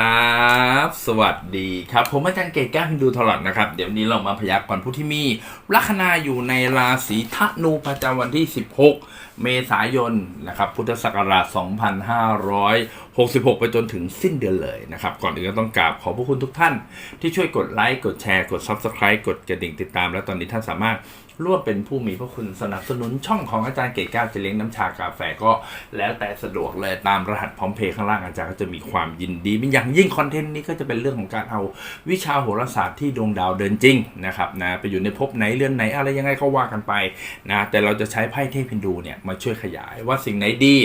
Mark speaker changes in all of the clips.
Speaker 1: ครับ สวัสดีครับ ผมอาจารย์เกตแก้วฮินดูทลอดนะครับ เดี๋ยวนี้เรามาพยากรณ์ผู้ที่มี ลัคนาอยู่ในราศีธนูประจำวันที่ 16 เมษายนนะครับ พุทธศักราช 2566 ไปจนถึงสิ้นเดือนเลยนะครับ ก่อนอื่นก็ต้องกราบขอบพระคุณทุกท่าน ที่ช่วยกดไลค์ กดแชร์ กด Subscribe กดกระดิ่งติดตาม และตอนนี้ท่านสามารถ ร่วมเป็นผู้มีพระคุณสนับสนุนช่องของอาจารย์เก๋ก้าวจะเลี้ยงน้ำชากาแฟก็แล้วแต่สะดวกเลยตามรหัสพร้อมเพย์ข้างล่างอาจารย์ก็จะมีความยินดีเป็นอย่างยิ่งคอนเทนต์นี้ก็จะเป็นเรื่องของการเอาวิชาโหราศาสตร์ที่ดวงดาวเดินจริงนะครับนะไปอยู่ในภพไหนเรือนไหนอะไรยังไงก็ว่ากันไปนะแต่เราจะใช้ไพ่เทพินดูเนี่ยมาช่วยขยายว่าสิ่งไหนดี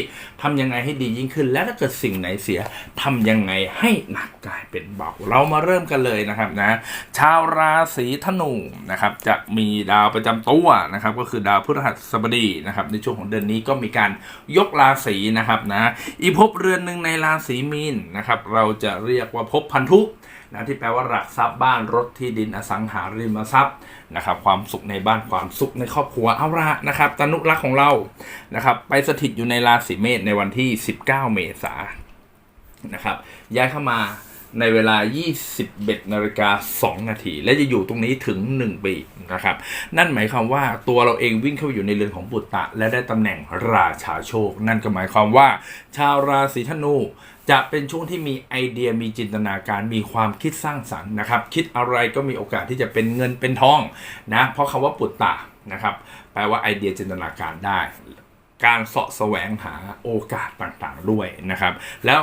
Speaker 1: ทำยังไงให้ดียิ่งขึ้น และถ้าเกิดสิ่งไหนเสียทำยังไงให้หนักกลายเป็นเบาเรามาเริ่มกันเลยนะครับนะชาวราศีธนูนะครับจะมีดาวประจำตัวนะครับก็คือดาวพฤหัสบดีนะครับในช่วงของเดือนนี้ก็มีการยกราศีนะครับนะอีภพเรือนหนึ่งในราศีมีนนะครับเราจะเรียกว่าภพพันธุนะที่แปลว่าหลักทรัพย์บ้านรถที่ดินอสังหาริมทรัพย์นะครับความสุขในบ้านความสุขในครอบครัวเอาละนะครับตนุรักษ์ของเรานะครับไปสถิตอยู่ในราศีเมษในวันที่ 19 เมษายนนะครับย้ายเข้ามา ในเวลา 21นาฬิกา2นาที และจะอยู่ตรงนี้ถึง 1 ปีนะครับ นั่นหมายความว่าตัวเราเองวิ่งเข้าไปอยู่ในเรือนของปุตตะ และได้ตำแหน่งราชาโชค นั่นก็หมายความว่า ชาวราศีธนู จะเป็นช่วงที่มีไอเดียมีจินตนาการมีความคิดสร้างสรรค์นะครับ คิดอะไรก็มีโอกาสที่จะเป็นเงินเป็นทองนะเพราะคำว่าปุตตะนะครับแปลว่าไอเดียจินตนาการได้ การเสาะแสวงหาโอกาสต่างๆด้วยนะครับ แล้ว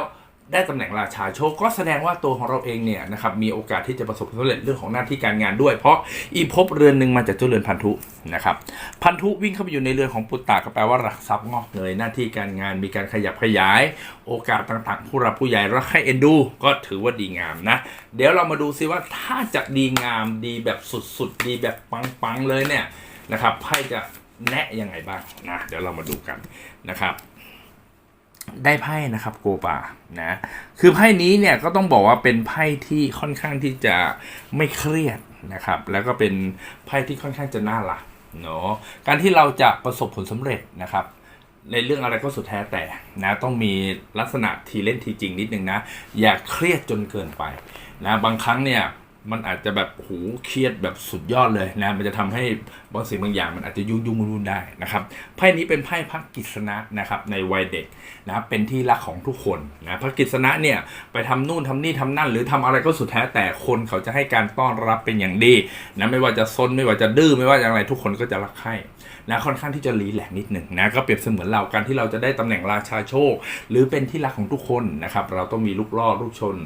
Speaker 1: ได้ตำแหน่งราชาโชคก็แสดงว่าตัวของเราเองเนี่ยนะครับมีโอกาสที่จะประสบความสำเร็จเรื่องของหน้าที่การงานด้วย เพราะอีภพเรือนหนึ่งมาจากเจ้าเรือนพันธุนะครับพันธุวิ่งเข้าไปอยู่ในเรือนของปุตตะก็แปลว่ารักทรัพย์งอกเงยหน้าที่การงานมีการขยับขยาย โอกาสต่างๆ ผู้รับผู้ใหญ่รักให้เอ็นดู ก็ถือว่าดีงามนะเดี๋ยวเรามาดูซิว่าถ้าจะดีงามดีแบบสุดๆ ดีแบบปังๆเลยเนี่ยนะครับไพ่จะแนะยังไงบ้างนะเดี๋ยวเรามาดูกันนะครับ ได้ไพ่นะครับโกปานะคือไพ่นี้เนี่ยก็ต้องบอกว่าเป็นไพ่ที่ค่อนข้างที่จะไม่เครียดนะครับ แล้วก็เป็นไพ่ที่ค่อนข้างจะน่ารักเนาะการที่เราจะประสบผลสำเร็จนะครับ ในเรื่องอะไรก็สุดแท้แต่นะต้องมีลักษณะทีเล่นทีจริงนิดนึงนะ อย่าเครียดจนเกินไปนะบางครั้งเนี่ย มันอาจจะแบบหูเครียดแบบสุดยอดเลยนะมันจะทำให้บางสิ่งบางอย่างมันอาจจะยุ่งยุ่งรุ่นได้นะครับไพ่นี้เป็นไพ่พระกิษณะนะครับในวัยเด็กนะเป็นที่รักของทุกคนนะพระกิษณะเนี่ยไปทำนู่นทำนี่ทำนั่น หรือทำอะไรก็สุดแท้แต่คนเขาจะให้การต้อนรับเป็นอย่างดีนะไม่ว่าจะซนไม่ว่าจะดื้อไม่ว่าอย่างไรทุกคนก็จะรักใคร่ นะค่อนข้างที่จะรีแลกนิดหนึ่งนะก็เปรียบเสมือนเราการที่เราจะได้ตำแหน่งราชาโชค หรือเป็นที่รักของทุกคนนะครับเราต้องมีลูกล่อลูกชน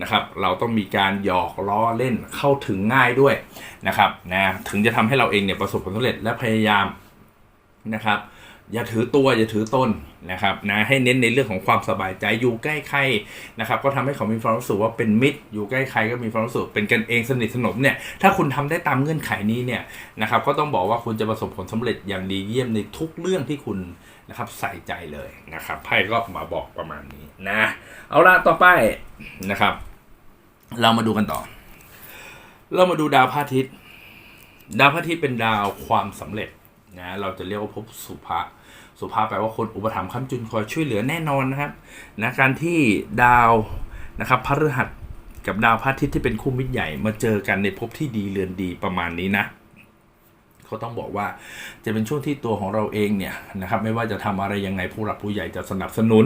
Speaker 1: นะครับเราต้องมีการหยอกล้อเล่นเข้าถึงง่ายด้วยนะครับนะถึงจะทำให้เราเองเนี่ยประสบผลสำเร็จและพยายามนะครับ อย่าถือตัวอย่าถือตนนะครับนะให้เน้นในเรื่องของความสบายใจอยู่ใกล้ใครนะครับก็ทำให้เขามีความรู้สึกว่าเป็นมิตร อยู่ใกล้ใครก็มีความรู้สึกเป็นกันเองสนิทสนมเนี่ยถ้าคุณทำได้ตามเงื่อนไขนี้เนี่ยนะครับก็ต้องบอกว่าคุณจะประสบผลสำเร็จอย่างดีเยี่ยมในทุกเรื่องที่คุณนะครับใส่ใจเลยนะครับไพ่ก็มาบอกประมาณนี้นะเอาละต่อไปนะครับ เรามาดูกันต่อ เรามาดูดาวพระอาทิตย์ ดาวพระอาทิตย์เป็นดาวความสำเร็จ นะเราจะเรียกว่าภพสุภะสุภาแปลว่าคนอุปถัมภ์ค้ำจุนคอยช่วยเหลือแน่นอนนะครับนะการที่ดาวนะครับพฤหัสกับดาวพระอาทิตย์ที่เป็นคู่มิตรใหญ่มาเจอกันในภพที่ดีเรือนดีประมาณนี้นะเขาต้องบอกว่าจะเป็นช่วงที่ตัวของเราเองเนี่ยนะครับไม่ว่าจะทำอะไรยังไงผู้หลักผู้ใหญ่จะสนับสนุน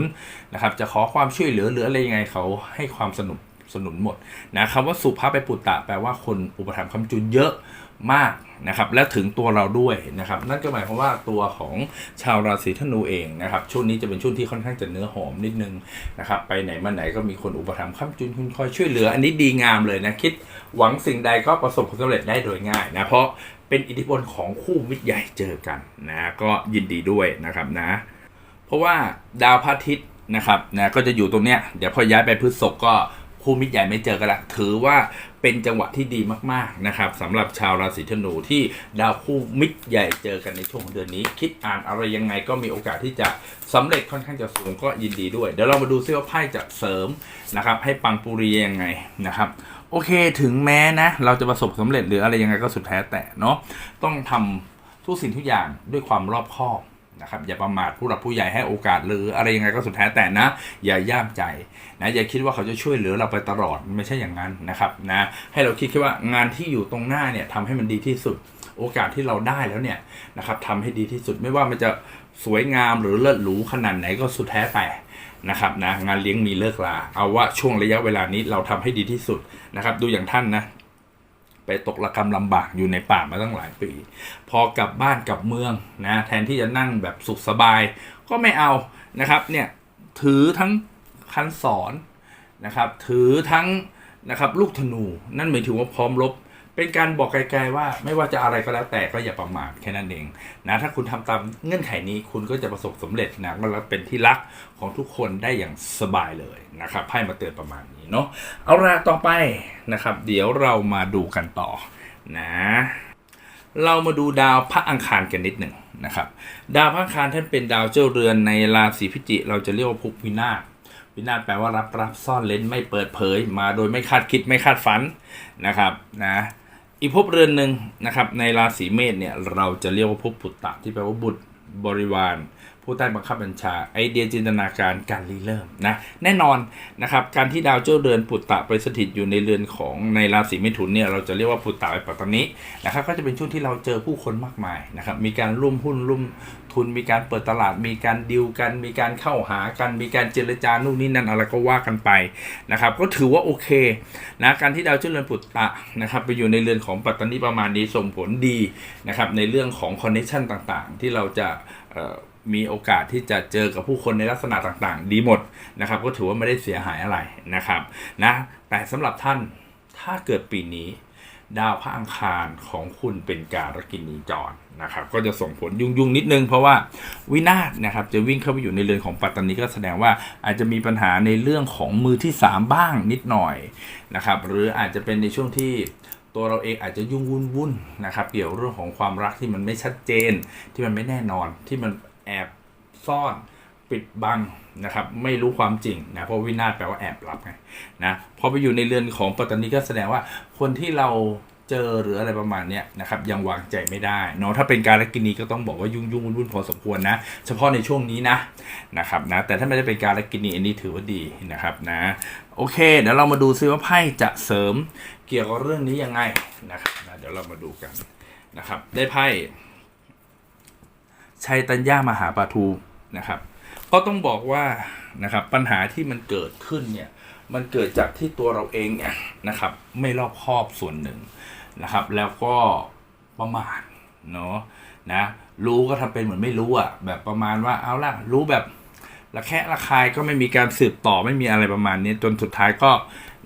Speaker 1: นะครับจะขอความช่วยเหลือหรืออะไรยังไงเขาให้ความสนุนสนุนหมดนะคำว่าสุภาพไปปุตตะแปลว่าคนอุปถัมภ์คำจุนเยอะ มากนะครับและถึงตัวเราด้วยนะครับนั่นก็หมายความว่าตัวของชาวราศีธนูเองนะครับช่วงนี้จะเป็นช่วงที่ค่อนข้างจะเนื้อหอมนิดนึงนะครับไปไหนมาไหนก็มีคนอุปถัมภ์ค้ำจุนคุณคอยช่วยเหลือ อันนี้ดีงามเลยนะคิดหวังสิ่งใดก็ประสบความสำเร็จได้โดยง่ายนะเพราะเป็นอิทธิพลของคู่มิตรใหญ่เจอกันนะก็ยินดีด้วยนะครับนะ เพราะว่าดาวพระอาทิตย์นะครับนะก็จะอยู่ตรงเนี้ยเดี๋ยวพอย้ายไปพฤษภก็คู่มิตรใหญ่ไม่เจอกันละถือว่า เป็นจังหวะที่ดีมากๆนะครับสำหรับชาวราศีธนูที่ดาวคู่มิตรใหญ่เจอกันในช่วงเดือนนี้ คิดอ่านอะไรยังไงก็มีโอกาสที่จะสำเร็จค่อนข้างจะสูงก็ยินดีด้วย เดี๋ยวเรามาดูซิว่าไพ่จะเสริมนะครับให้ปังปุรียังไงนะครับโอเคถึงแม้นะ เราจะประสบสำเร็จหรืออะไรยังไงก็สุดแท้แต่เนาะต้องทำทุกสิ่งทุกอย่างด้วยความรอบคอบ นะครับอย่าประมาทผู้หลักผู้ใหญ่ให้โอกาสหรืออะไรยังไงก็สุดแท้แต่นะ อย่าย่ามใจนะอย่าคิดว่าเขาจะช่วยเหลือเราไปตลอดไม่ใช่อย่างนั้นนะครับนะให้เราคิดแค่ว่างานที่อยู่ตรงหน้าเนี่ยทำให้มันดีที่สุดโอกาสที่เราได้แล้วเนี่ยนะครับทำให้ดีที่สุดไม่ว่ามันจะสวยงามหรือเลิศหรูขนาดไหนก็สุดแท้แต่นะครับนะงานเลี้ยงมีเลิกลาเอาว่าช่วงระยะเวลานี้เราทำให้ดีที่สุดนะครับ ดูอย่างท่านนะ ไปตกระกรรมลำบากอยู่ในป่ามาตั้งหลายปี พอกลับบ้านกลับเมืองนะแทนที่จะนั่งแบบสุขสบาย ก็ไม่เอานะครับเนี่ยถือทั้งคันสอนนะครับถือทั้งนะครับลูกธนูนั่นหมายถึงว่าพร้อมรบ เป็นการบอกไกลๆว่าไม่ว่าจะอะไรก็แล้วแต่ก็อย่าประมาทแค่นั้นเองนะถ้าคุณทำตามเงื่อนไขนี้คุณก็จะประสบสำเร็จนะก็เป็นที่รักของทุกคนได้อย่างสบายเลยนะครับไพ่มาเตือนประมาณนี้เนาะเอาละต่อไปนะครับ เดี๋ยวเรามาดูกันต่อนะ เรามาดูดาวพระอังคารกันนิดหนึ่งนะครับดาวพระอังคารท่านเป็นดาวเจ้าเรือนในราศีพิจิ เราจะเรียกว่าภพวินาศวินาศแปลว่ารับรับซ่อนเล้นไม่เปิดเผย มาโดยไม่คาดคิดไม่คาดฝันนะครับนะ อีกภพเรือนหนึ่งนะครับในราศีเมษเนี่ยเราจะเรียกว่าภพปุตตะที่แปลว่าบุตรบริวาร ผู้ใต้บังคับบัญชาไอเดียจินตนาการการรีเริ่มนะแน่นอนนะครับการที่ดาวเจ้าเรือนปุตตะไปสถิตอยู่ในเรือนของในราศีมิถุนเนี่ยเราจะเรียกว่าปุตตะไปปัตตานินะครับก็จะเป็นช่วงที่เราเจอผู้คนมากมายนะครับมีการร่วมหุ้นร่วมทุนมีการเปิดตลาดมีการดิวกัน มีการเข้าหากัน มีการเจรจานู่นนี่นั่นอะไรก็ว่ากันไปนะครับก็ถือว่าโอเคนะการที่ดาวเจ้าเรือนปุตตะนะครับไปอยู่ในเรือนของปัตตานิประมาณนี้ส่งผลดีนะครับในเรื่องของคอนเนคชันต่างๆ ที่เราจะเอ่อ มีโอกาสที่จะเจอกับผู้คนในลักษณะต่างๆ ดีหมดนะครับ ก็ถือว่าไม่ได้เสียหายอะไรนะครับนะแต่สำหรับท่านถ้าเกิดปีนี้ ดาวพระอังคารของคุณเป็นการกินีจรนะครับ ก็จะส่งผลยุ่งๆนิดนึง เพราะว่าวินาศนะครับจะวิ่งเข้าไปอยู่ในเรือนของปัตตานีก็แสดงว่าอาจจะมีปัญหาในเรื่องของมือที่ 3 บ้างนิดหน่อยนะครับ หรืออาจจะเป็นในช่วงที่ตัวเราเองอาจจะยุ่งวุ่นวุ่นๆนะครับ เกี่ยวเรื่องของความรักที่มันไม่ชัดเจนที่มันไม่แน่นอนที่มัน แอบซ่อนปิดบังนะครับไม่รู้ความจริงนะเพราะวินาศแปลว่าแอบลับไงนะพอไปอยู่ในเรือนของปัตตานีก็แสดงว่าคนที่เราเจอหรืออะไรประมาณเนี้ยนะครับยังวางใจไม่ได้เนาะถ้าเป็นการละกินีก็ต้องบอกว่ายุ่งยุ่งวุ่นวุ่นพอสมควรนะเฉพาะในช่วงนี้นะนะครับนะแต่ถ้าไม่ได้เป็นการละกินีอันนี้ถือว่าดีนะครับนะโอเค เดี๋ยวเรามาดูซิว่าไพ่จะเสริมเกี่ยวกับเรื่องนี้ยังไงนะครับนะเดี๋ยวเรามาดูกันนะครับได้ไพ่ ชัยตัญญามหาปาทูนะครับ ก็ต้องบอกว่านะครับปัญหาที่มันเกิดขึ้นเนี่ยมันเกิดจากที่ตัวเราเองเนี่ยนะครับ ไม่รอบคอบส่วนหนึ่งนะครับ แล้วก็ประมาทเนาะนะรู้ก็ทำเป็นเหมือนไม่รู้อะแบบประมาณว่าเอาล่ะรู้แบบระแคะระคายก็ไม่มีการสืบต่อไม่มีอะไรประมาณนี้จนสุดท้ายก็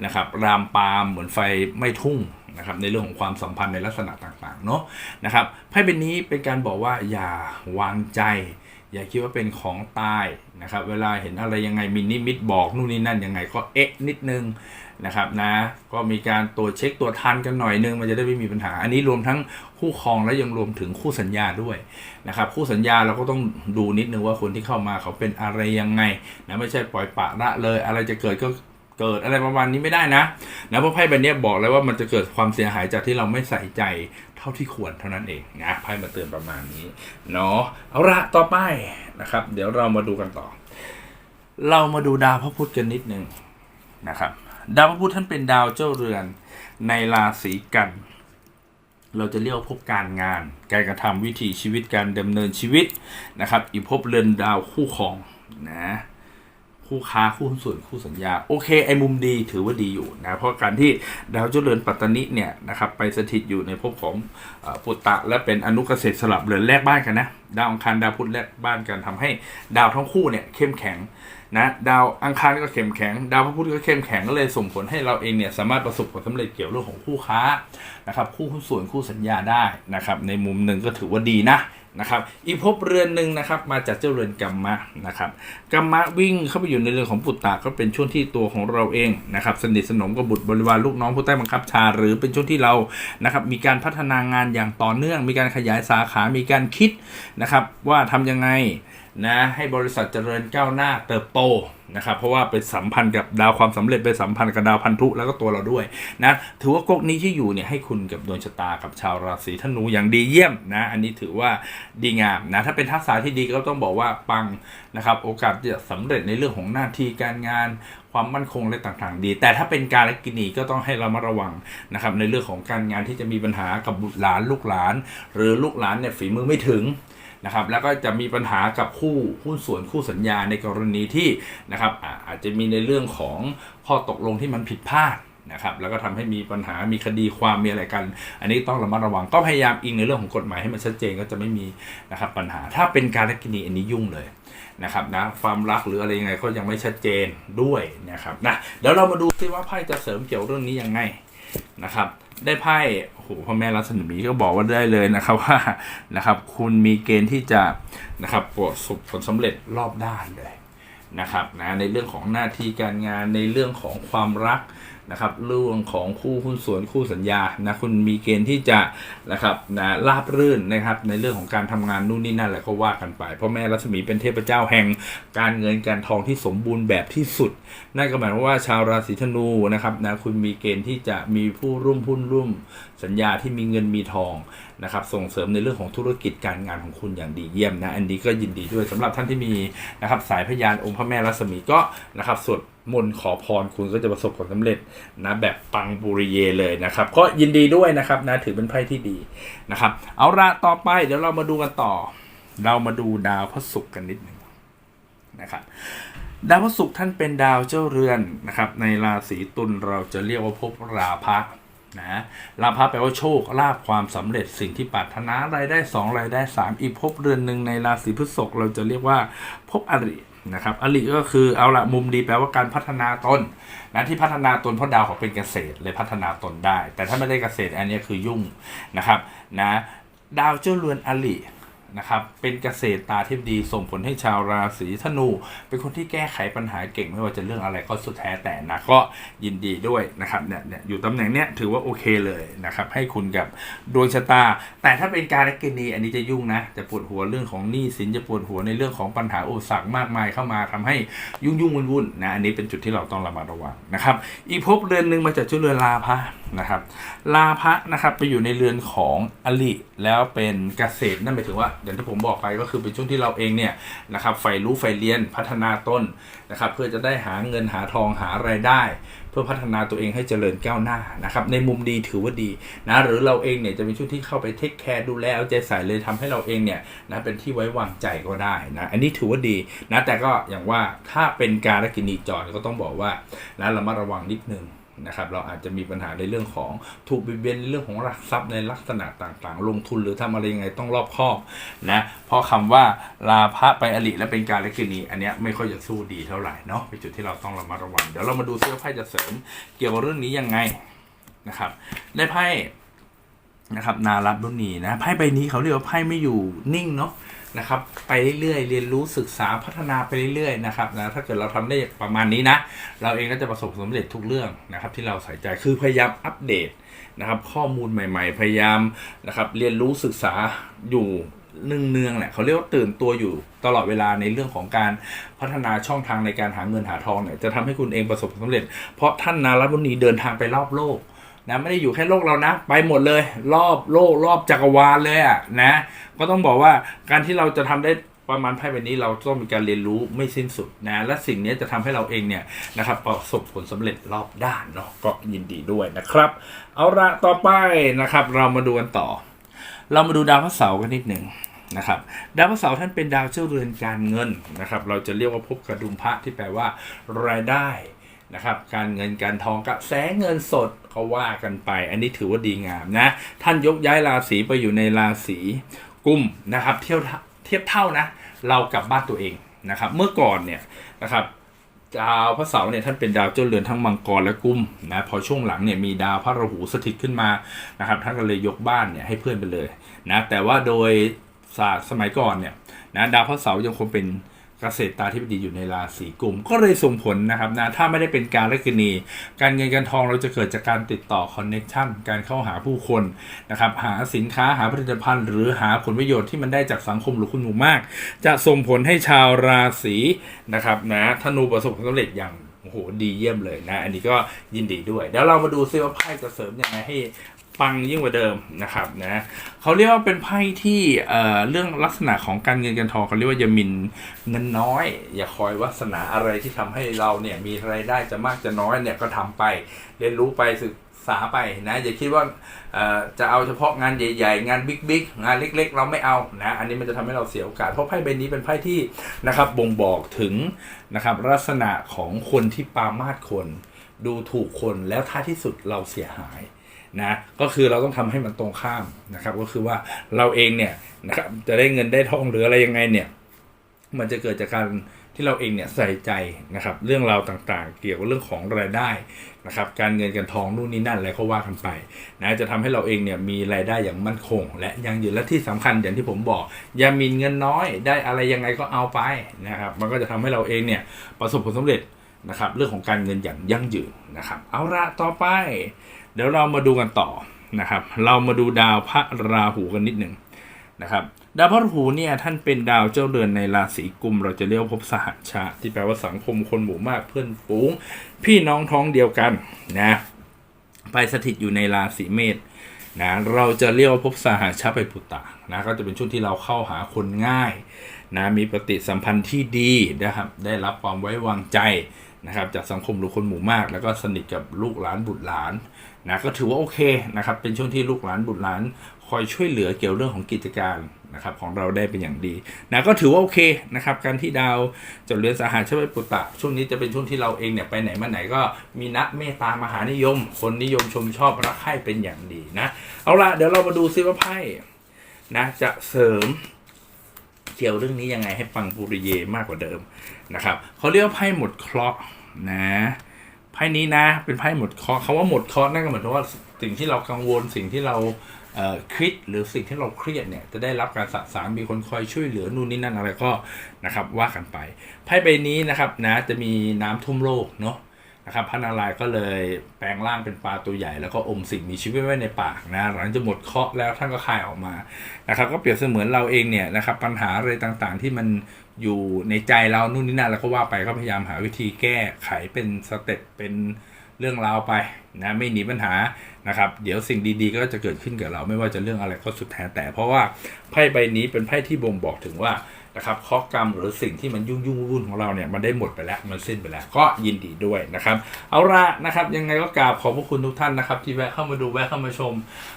Speaker 1: นะครับรามปามเหมือนไฟไม่ทุ่ง นะครับในเรื่องของความสัมพันธ์ในลักษณะต่างๆเนาะนะครับไพ่ใบนี้เป็นการบอกว่าอย่าวางใจ อย่าคิดว่าเป็นของตายนะครับเวลาเห็นอะไรยังไงมีนิมิตบอกนู่นนี่นั่นยังไงก็เอ๊ะนิดนึงนะครับนะก็มีการตรวจเช็คตรวจทันกันหน่อยนึงมันจะได้ไม่มีปัญหา อันนี้รวมทั้งคู่ครองและยังรวมถึงคู่สัญญาด้วยนะครับคู่สัญญาเราก็ต้องดูนิดนึงว่าคนที่เข้ามาเขาเป็นอะไรยังไงนะไม่ใช่ปล่อยปะละเลย อะไรจะเกิดก็ เกิดอะไรประมาณนี้ไม่ได้นะนะเพราะไพ่ใบนี้บอกเลยว่ามันจะเกิดความเสียหายจากที่เราไม่ใส่ใจเท่าที่ควรเท่านั้นเองนะไพ่มาเตือนประมาณนี้เนาะเอาละต่อไปนะครับ เดี๋ยวเรามาดูกันต่อ เรามาดูดาวพระพุธกันนิดนึงนะครับดาวพระพุธท่านเป็นดาวเจ้าเรือนในราศีกัน เราจะเรียกว่าภพการงาน การกระทำวิถีชีวิตการดำเนินชีวิตนะครับ อีกภพเรือนดาวคู่ครองนะ คู่ค้าคู่หุ้นส่วนคู่สัญญา โอเค ไอ้มุมดีถือว่าดีอยู่นะ เพราะการที่ดาวเจริญปัตตานิเนี่ยนะครับไปสถิตอยู่ในภพของอปุตตะ และเป็นอนุเกษตรสลับเรือนแรกบ้านกันนะ ดาวอังคารดาวพุธแรกบ้านกันทำให้ดาวทั้งคู่เนี่ยเข้มแข็งนะดาวอังคารก็เข้มแข็ง ดาวพระพุธก็เข้มแข็งก็เลยส่งผลให้เราเองเนี่ยสามารถประสบผลสำเร็จเกี่ยวเรื่องของคู่ค้านะครับคู่หุ้นส่วนคู่สัญญาได้นะครับในมุมหนึ่งก็ถือว่าดีนะ นะครับอีกภพเรือนหนึ่งนะครับมาจากเจ้าเรือนกัมมะนะครับกัมมะวิ่งเข้าไปอยู่ในเรือนของปุตตะก็เป็นช่วงที่ตัวของเราเองนะครับสนิทสนมกับบุตรบริวารลูกน้องผู้ใต้บังคับชา หรือเป็นช่วงที่เรานะครับมีการพัฒนางานอย่างต่อเนื่อง มีการขยายสาขา มีการคิดนะครับว่าทำยังไง นะให้บริษัทเจริญก้าวหน้าเติบโตนะครับเพราะว่าเป็นสัมพันธ์กับดาวความสำเร็จเป็นสัมพันธ์กับดาวพันธุแล้วก็ตัวเราด้วยนะถือว่าก๊กนี้ที่อยู่เนี่ยให้คุณกับดวงชะตากับชาวราศีธนูอย่างดีเยี่ยมนะอันนี้ถือว่าดีงามนะถ้าเป็นทักษะที่ดีก็ต้องบอกว่าปังนะครับโอกาสจะสำเร็จในเรื่องของหน้าที่การงานความมั่นคงอะไรต่างๆ ดี แต่ถ้าเป็นการกินีก็ต้องให้เรามาระวังนะครับในเรื่องของการงานที่จะมีปัญหากับบุตรหลานลูกหลาน หรือลูกหลานเนี่ยฝีมือไม่ถึง นะครับแล้วก็จะมีปัญหากับคู่หุ้นส่วนคู่สัญญาในกรณีที่นะครับอาจจะมีในเรื่องของข้อตกลงที่มันผิดพลาดนะครับแล้วก็ทำให้มีปัญหา มีคดีความ มีอะไรกัน อันนี้ต้องระมัดระวัง ก็พยายามอิงในเรื่องของกฎหมายให้มันชัดเจนก็จะไม่มีนะครับปัญหา ถ้าเป็นการกินีอันนี้ยุ่งเลยนะครับนะความรักหรืออะไรยังไงก็ยังไม่ชัดเจนด้วยนะครับนะเดี๋ยวเรามาดูซิว่าไพ่จะเสริมเกี่ยวเรื่องนี้ยังไง นะครับ ได้ไพ่โอ้โหพ่อแม่รัศมีก็บอกว่าได้เลยนะครับว่านะครับ คุณมีเกณฑ์ที่จะนะครับประสบผลสำเร็จรอบด้านเลยนะครับนะในเรื่องของหน้าที่การงานในเรื่องของความรัก นะครับเรื่องของคู่หุ้นส่วนคู่สัญญานะคุณมีเกณฑ์ที่จะนะครับนะราบรื่นนะครับในเรื่องของการทำงานนู่นนี่นั่นแหละก็ว่ากันไป เพราะแม่รัศมีเป็นเทพเจ้าแห่งการเงินการทองที่สมบูรณ์แบบที่สุด นั่นก็หมายความว่าชาวราศีธนูนะครับนะคุณมีเกณฑ์ที่จะมีผู้ร่วมหุ้นร่วมสัญญาที่มีเงินมีทองนะครับส่งเสริมในเรื่องของธุรกิจการงานของคุณอย่างดีเยี่ยมนะอันนี้ก็ยินดีด้วยสำหรับท่านที่มีนะครับสายพยานองค์พระแม่รัศมีก็นะครับสวด มนขอพรคุณก็จะประสบผลสำเร็จนะแบบปังบุริเยเลยนะครับ ก็ยินดีด้วยนะครับนะถือเป็นไพ่ที่ดีนะครับ เอาละต่อไปเดี๋ยวเรามาดูกันต่อ เรามาดูดาวพระศุกร์กันนิดหนึ่งนะครับดาวพฤหัสท่านเป็นดาวเจ้าเรือนนะครับในราศีตุลเราจะเรียกว่าภพราภะนะราภะแปลว่าโชคลาภความสำเร็จสิ่งที่ปรารถนารายได้สองรายได้สามอีกภพเรือนหนึ่งในราศีพฤษภเราจะเรียกว่าภพอริ นะครับอลิก็คือเอาละมุมดีแปลว่าการพัฒนาตนนะที่พัฒนาตนเพราะดาวเขาเป็นเกษตรเลยพัฒนาตนได้ แต่ถ้าไม่ได้เกษตรอันนี้คือยุ่งนะครับนะดาวเจ้าเรือนอลิ นะครับเป็นเกษตรตาทิพดีส่งผลให้ชาวราศีธนู เป็นคนที่แก้ไขปัญหาเก่งไม่ว่าจะเรื่องอะไรก็สุดแท้แต่นะก็ยินดีด้วยนะครับเนี่ยเนี่ยอยู่ตำแหน่งเนี้ยถือว่าโอเคเลยนะครับให้คุณกับดวงชะตา แต่ถ้าเป็นการกินีอันนี้จะยุ่งนะจะปวดหัวเรื่องของหนี้สินจะปวดหัวในเรื่องของปัญหาอุปสรรคมากมายเข้ามาทำให้ยุ่งยุ่งวุ่นวุ่นนะอันนี้เป็นจุดที่เราต้องระมัดระวังนะครับอีกภพเรือนหนึ่งมาจากเจ้าเรือนลาภะนะครับลาภะนะครับไปอยู่ในเรือนของอลิแล้วเป็นเกษตรนั่นหมายถึงว่าอย่างที่ผมบอกไปก็คือเป็นช่วงที่เราเองเนี่ยนะครับใฝ่รู้ใฝ่เรียนพัฒนาต้นนะครับเพื่อจะได้หาเงินหาทองหารายได้ เพื่อพัฒนาตัวเองให้เจริญก้าวหน้านะครับในมุมดีถือว่าดีนะหรือเราเองเนี่ยจะเป็นช่วงที่เข้าไปเทคแคร์ดูแลเอาใจใส่เลยทำให้เราเองเนี่ยนะเป็นที่ไว้วางใจก็ได้นะอันนี้ถือว่าดีนะแต่ก็อย่างว่าถ้าเป็นการกินีจรก็ต้องบอกว่านะระมัดระวังนิดนึง นะครับเราอาจจะมีปัญหาในเรื่องของถูกบิดเบียนในเรื่องของหลักทรัพย์ในลักษณะต่างๆ ลงทุนหรือทำอะไรยังไงต้องรอบคอบนะเพราะคำว่าลาภะไปอลิและเป็นการและกินีอันเนี้ยไม่ค่อยจะสู้ดีเท่าไหร่เนาะเป็นจุดที่เราต้องระมัดระวังเดี๋ยวเรามาดูเสื้อไพ่จะเสริมเกี่ยวกับเรื่องนี้ยังไงนะครับได้ไพ่นะครับนารับรุ่นนี้นะไพ่ใบนี้เขาเรียกว่าไพ่ไม่อยู่นิ่งเนาะ นะครับไปเรื่อยๆเรียนรู้ศึกษาพัฒนาไปเรื่อยๆนะครับนะถ้าเกิดเราทำได้ประมาณนี้นะ เราเองก็จะประสบความสำเร็จทุกเรื่องนะครับที่เราใส่ใจคือพยายามอัปเดตนะครับข้อมูลใหม่ ๆ พยายามนะครับเรียนรู้ศึกษาอยู่เนืองๆแหละเขาเรียกว่าตื่นตัวอยู่ตลอดเวลาในเรื่องของการพัฒนาช่องทางในการหาเงินหาทองเนี่ยจะทำให้คุณเองประสบความสำเร็จ เพราะท่านนารัตมุนีเดินทางไปรอบโลก นะไม่ได้อยู่แค่โลกเรานะ ไปหมดเลย รอบโลกรอบจักรวาลเลยอะนะ ก็ต้องบอกว่าการที่เราจะทำได้ประมาณไพ่ใบนี้เราต้องมีการเรียนรู้ไม่สิ้นสุดนะและสิ่งนี้จะทำให้เราเองเนี่ยนะครับประสบผลสำเร็จรอบด้านเนาะก็ยินดีด้วยนะครับ เอาละต่อไปนะครับ เรามาดูกันต่อ เรามาดูดาวพระเสาร์กันนิดหนึ่งนะครับดาวพระเสาร์ท่านเป็นดาวเจ้าเรือนการเงินนะครับ เราจะเรียกว่าภพกระดุมพระที่แปลว่ารายได้ นะครับ การเงินการทองกระแสเงินสดเขาว่ากันไป อันนี้ถือว่าดีงามนะ ท่านยกย้ายราศีไปอยู่ในราศีกุมนะครับ เทียบเทียบเท่านะ เรากลับบ้านตัวเองนะครับ เมื่อก่อนเนี่ยนะครับดาวพระเสาร์เนี่ยท่านเป็นดาวเจ้าเรือนทั้งมังกรและกุมนะพอช่วงหลังเนี่ยมีดาวพระราหูสถิตขึ้นมานะครับท่านก็เลยยกบ้านเนี่ยให้เพื่อนไปเลยนะแต่ว่าโดยศาสตร์สมัยก่อนเนี่ยนะดาวพระเสาร์ยังคงเป็น เกษตรตาธิบดีอยู่ในราศีกุม ก็เลยส่งผลนะครับนะถ้าไม่ได้เป็นการลัคนีการเงินการทองเราจะเกิดจากการติดต่อคอนเน็ชันการเข้าหาผู้คนนะครับหาสินค้าหาผลิตภัณฑ์ หรือหาผลประโยชน์ที่มันได้จากสังคมหรือคุณหมู่มาก จะส่งผลให้ชาวราศีนะครับนะธนูประสบความสำเร็จอย่างโอ้โหดีเยี่ยมเลยนะ อันนี้ก็ยินดีด้วย เดี๋ยวเรามาดูซิว่าไพ่จะเสริมยังไงให้ ปังยิ่งกว่าเดิมนะครับนะเขาเรียกว่าเป็นไพ่ที่เอ่อเรื่องลักษณะของการเงินการทองเขาเรียกว่าอย่ามินเงินน้อย อย่าคอยวาสนาอะไรที่ทำให้เราเนี่ยมีรายได้จะมากจะน้อยเนี่ยก็ทำไป เรียนรู้ไปศึกษาไปนะอย่าคิดว่าเอ่อจะเอาเฉพาะงานใหญ่ๆ งานบิ๊กๆ งานเล็กๆ เราไม่เอานะอันนี้มันจะทำให้เราเสียโอกาส เพราะไพ่ใบนี้เป็นไพ่ที่นะครับบ่งบอกถึงนะครับลักษณะของคนที่ปามาสคน ดูถูกคนแล้วท้ายที่สุดเราเสียหาย นะก็คือเราต้องทำให้มันตรงข้ามนะครับ ก็คือว่าเราเองเนี่ยนะครับจะได้เงินได้ทองหรืออะไรยังไงเนี่ย มันจะเกิดจากการที่เราเองเนี่ยใส่ใจนะครับ เรื่องราวต่างๆ เกี่ยวกับเรื่องของรายได้นะครับ การเงินการทองนู่นนี่นั่นอะไรก็ว่ากันไปนะจะทำให้เราเองเนี่ยมีรายได้อย่างมั่นคง และยั่งยืนและที่สำคัญอย่างที่ผมบอก อย่ามีเงินน้อยได้อะไรยังไงก็เอาไปนะครับ มันก็จะทำให้เราเองเนี่ยประสบผลสำเร็จนะครับ เรื่องของการเงินอย่างยั่งยืนนะครับ เอาละต่อไป เดี๋ยวเรามาดูกันต่อนะครับ เรามาดูดาวพระราหูกันนิดหนึ่งนะครับ ดาวพระราหูเนี่ยท่านเป็นดาวเจ้าเรือนในราศีกุม เราจะเรียกว่าภพสหชาติที่แปลว่าสังคมคนหมู่มากเพื่อนฝูง พี่น้องท้องเดียวกันนะไปสถิตอยู่ในราศีเมษนะเราจะเรียกว่าภพสหชาไปปุตตะนะก็จะเป็นช่วงที่เราเข้าหาคนง่ายนะมีปฏิสัมพันธ์ที่ดีนะครับได้รับความไว้วางใจ นะครับจากสังคมหรือคนหมู่มาก แล้วก็สนิทกับลูกหลานบุตรหลานนะก็ถือว่าโอเคนะครับเป็นช่วงที่ลูกหลานบุตรหลาน คอยช่วยเหลือเกี่ยวเรื่องของกิจการนะครับของเราได้เป็นอย่างดีนะก็ถือว่าโอเคนะครับการที่ดาวจดเรือนสหาชาติปุตตะ ช่วงนี้จะเป็นช่วงที่เราเองเนี่ยไปไหนมาไหนก็มีนักเมตตามหานิยม คนนิยมชมชอบรักใคร่เป็นอย่างดีนะเอาละเดี๋ยวเรามาดูซิว่าไพ่นะจะเสริมเกี่ยวเรื่องนี้ยังไงให้ปังปุริเยมากกว่าเดิม นะครับเขาเรียกว่าไพ่หมดเคราะห์นะไพ่นี้นะ เป็นไพ่หมดเคราะห์คำว่าหมดเคราะห์นั่นก็หมายถึงว่าสิ่งที่เรากังวลสิ่งที่เราคิดหรือสิ่งที่เราเครียดเนี่ยจะได้รับการสะสางมีคนคอยช่วยเหลือนู่นนี่นั่นอะไรก็นะครับว่ากันไปไพ่ใบนี้นะครับนะจะมีน้ำท่วมโลกเนาะ นะครับพระนารายณ์ก็เลยแปลงร่างเป็นปลาตัวใหญ่ แล้วก็อมสิ่งมีชีวิตไว้ในปากนะหลังจากหมดเคราะห์แล้วท่านก็คายออกมานะครับ ก็เปรียบเสมือนเราเองเนี่ยนะครับปัญหาอะไรต่างๆ ที่มันอยู่ในใจเรานู่นนี่นั่นแล้วก็ว่าไปก็พยายามหาวิธีแก้ไขเป็นสเต็ปเป็นเรื่องราวไปนะไม่หนีปัญหานะครับ เดี๋ยวสิ่งดีๆ ก็จะเกิดขึ้นกับเราไม่ว่าจะเรื่องอะไรก็สุดแท้แต่ เพราะว่าไพ่ใบนี้เป็นไพ่ที่บ่งบอกถึงว่า นะครับข้อกรรมหรือสิ่งที่มันยุ่งยุ่งวุ่นของเราเนี่ยมันได้หมดไปแล้วมันสิ้นไปแล้ว ก็ยินดีด้วยนะครับ เอาละนะครับ ยังไงก็กราบขอบพระคุณทุกท่านนะครับ ที่แวะเข้ามาดูแวะเข้ามาชม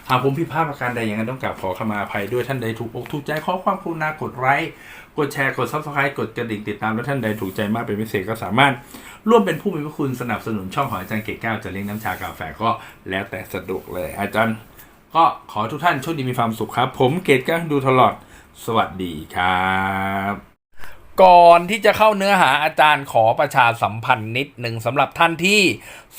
Speaker 1: หากผมผิพาดประการใดอยังไงต้องกราบขอขมาอภัยด้วยท่านใดถูกอกถูกใจขอความกรุณากดไลค์กดแชร์กดซับสไครต์กดกระดิ่งติดตามและท่านใดถูกใจมากเป็นพิเศษก็สามารถร่วมเป็นผู้มีพระคุณสนับสนุนช่องของอาจารย์เกศแก้วจะเลี้ยงน้ำชากาแฟก็แล้วแต่สะดวกเลย อาจารย์ ก็ขอทุกท่านโชคดีมีความสุขครับ ผมเกตแก้วดูตลอด สวัสดีครับ ก่อนที่จะเข้าเนื้อหาอาจารย์ขอประชาสัมพันธ์นิดหนึ่งสำหรับท่านที่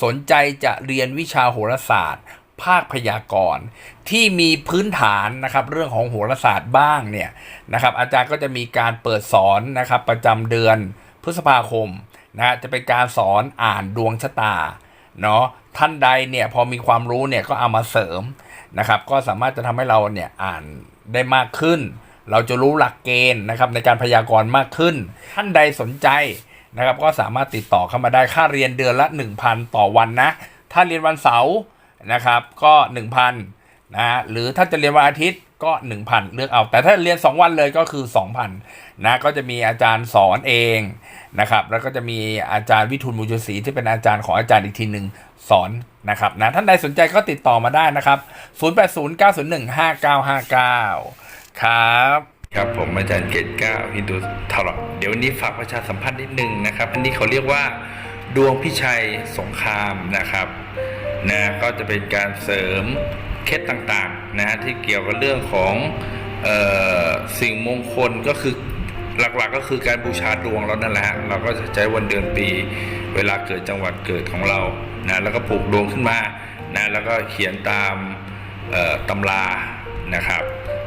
Speaker 1: สนใจจะเรียนวิชาโหราศาสตร์ ภาคพยากรณ์ที่มีพื้นฐานนะครับเรื่องของโหราศาสตร์บ้างเนี่ยนะครับอาจารย์ก็จะมีการเปิดสอนนะครับประจำเดือนพฤษภาคมนะจะเป็นการสอนอ่านดวงชะตาเนาะท่านใดเนี่ยพอมีความรู้เนี่ยก็เอามาเสริมนะครับก็สามารถจะทำให้เราเนี่ยอ่านได้มากขึ้น เราจะรู้หลักเกณฑ์นะครับในการพยากรณ์มากขึ้น ท่านใดสนใจนะครับก็สามารถติดต่อเข้ามาได้ค่าเรียนเดือนละ 1,000 ต่อวันนะ ถ้าเรียนวันเสาร์นะครับก็ 1,000นะฮะหรือถ้าจะเรียนวันอาทิตย์ก็ 1,000 เลือกเอา แต่ถ้าเรียน 2 วันเลยก็คือ 2,000นะก็จะมีอาจารย์สอนเองนะครับแล้วก็จะมีอาจารย์วิทูลมูลศรีที่เป็นอาจารย์ของอาจารย์อีกทีหนึ่งสอนนะครับนะท่านใดสนใจก็ติดต่อมาได้นะครับ 0809015959 ครับครับผมอาจารย์เกตก้าวฮินดูทลอดเดี๋ยววันนี้ฝากประชาสัมพันธ์นิดนึงนะครับ อันนี้เขาเรียกว่าดวงพิชัยสงครามนะครับนะก็จะเป็นการเสริมเคล็ดต่างๆนะฮะที่เกี่ยวกับเรื่องของออสิ่งมงคลก็คือหลักๆก็คือการบูชาดวงเรานั่นแหละเราก็จะใช้วันเดือนปี เวลาเกิดจังหวัดเกิดของเรานะแล้วก็ปลูกดวงขึ้นมานะแล้วก็เขียนตามตำรานะครับ